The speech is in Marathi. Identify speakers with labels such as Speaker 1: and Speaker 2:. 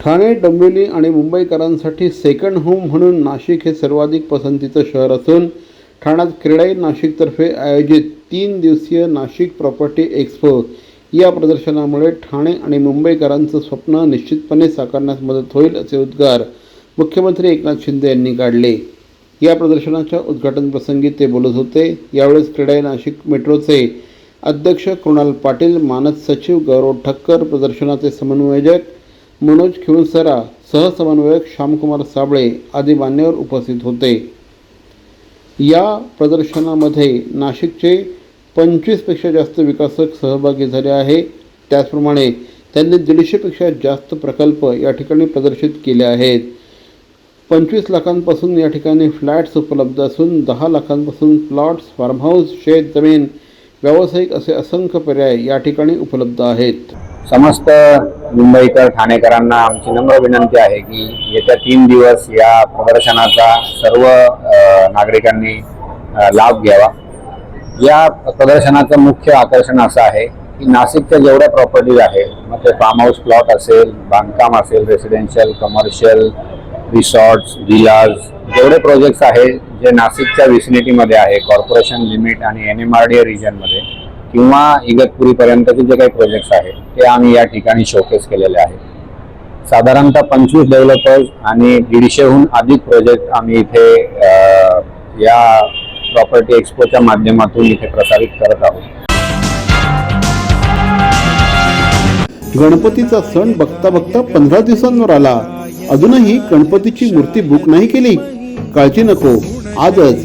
Speaker 1: ठाणे डोंबिवली आणि मुंबईकरांसाठी सेकंड होम म्हणून नाशिक हे सर्वाधिक पसंतीचं शहर असून ठाण्यात क्रीडाई नाशिकतर्फे आयोजित तीन दिवसीय नाशिक प्रॉपर्टी एक्स्पो या प्रदर्शनामुळे ठाणे आणि मुंबईकरांचं स्वप्न निश्चितपणे साकारण्यास मदत होईल असे उद्गार मुख्यमंत्री एकनाथ शिंदे यांनी काढले. या प्रदर्शनाच्या उद्घाटनप्रसंगी ते बोलत होते. यावेळेस क्रीडाई नाशिक मेट्रोचे अध्यक्ष कृणाल पाटील मानद सचिव गौरव ठक्कर प्रदर्शनाचे समन्वयक मनोज खिवसरा सहसमन्वयक श्यामकुमार साबळे आदी मान्यवर उपस्थित होते. या प्रदर्शनामध्ये नाशिकचे पंचवीसपेक्षा जास्त विकासक सहभागी झाले आहे. त्याचप्रमाणे त्यांनी दीडशेपेक्षा जास्त प्रकल्प या ठिकाणी प्रदर्शित केले आहेत. पंचवीस लाखांपासून या ठिकाणी फ्लॅट्स उपलब्ध असून दहा लाखांपासून प्लॉट्स फार्म हाऊस शेत जमीन व्यावसायिक असे असंख्य पर्याय या ठिकाणी उपलब्ध आहेत.
Speaker 2: समस्त मुंबईकर ठाणेकरांना आमची नम्र विनंती आहे की येत्या तीन दिवस या प्रदर्शनाचा सर्व नागरिकांनी लाभ घ्यावा. या प्रदर्शनाचं मुख्य आकर्षण असं आहे की नाशिकच्या जेवढ्या प्रॉपर्टीज आहेत मग ते फार्म हाऊस प्लॉट असेल बांधकाम असेल रेसिडेन्शियल कमर्शियल रिसॉर्ट्स विलाज जेवढे प्रोजेक्ट्स आहेत जे नाशिकच्या विसिनिटीमध्ये आहे कॉर्पोरेशन लिमिट आणि N M R D A रिजनमध्ये किंवा इगतपुरीपर्यंतचे जे काही प्रोजेक्ट्स आहेत ते आम्ही या ठिकाणी शोकेस केलेले आहेत. साधारणतः पंचवीस डेव्हलपर्स आणि दीडशेहून अधिक प्रोजेक्ट आम्ही इथे या प्रॉपर्टी एक्सपोच्या माध्यमातून इथे प्रसारित करत आहोत.
Speaker 1: गणपतीचा सण बघता बघता पंधरा दिवसांवर आला. अजूनही गणपतीची मूर्ती बुक नाही केली. काळजी नको. आजच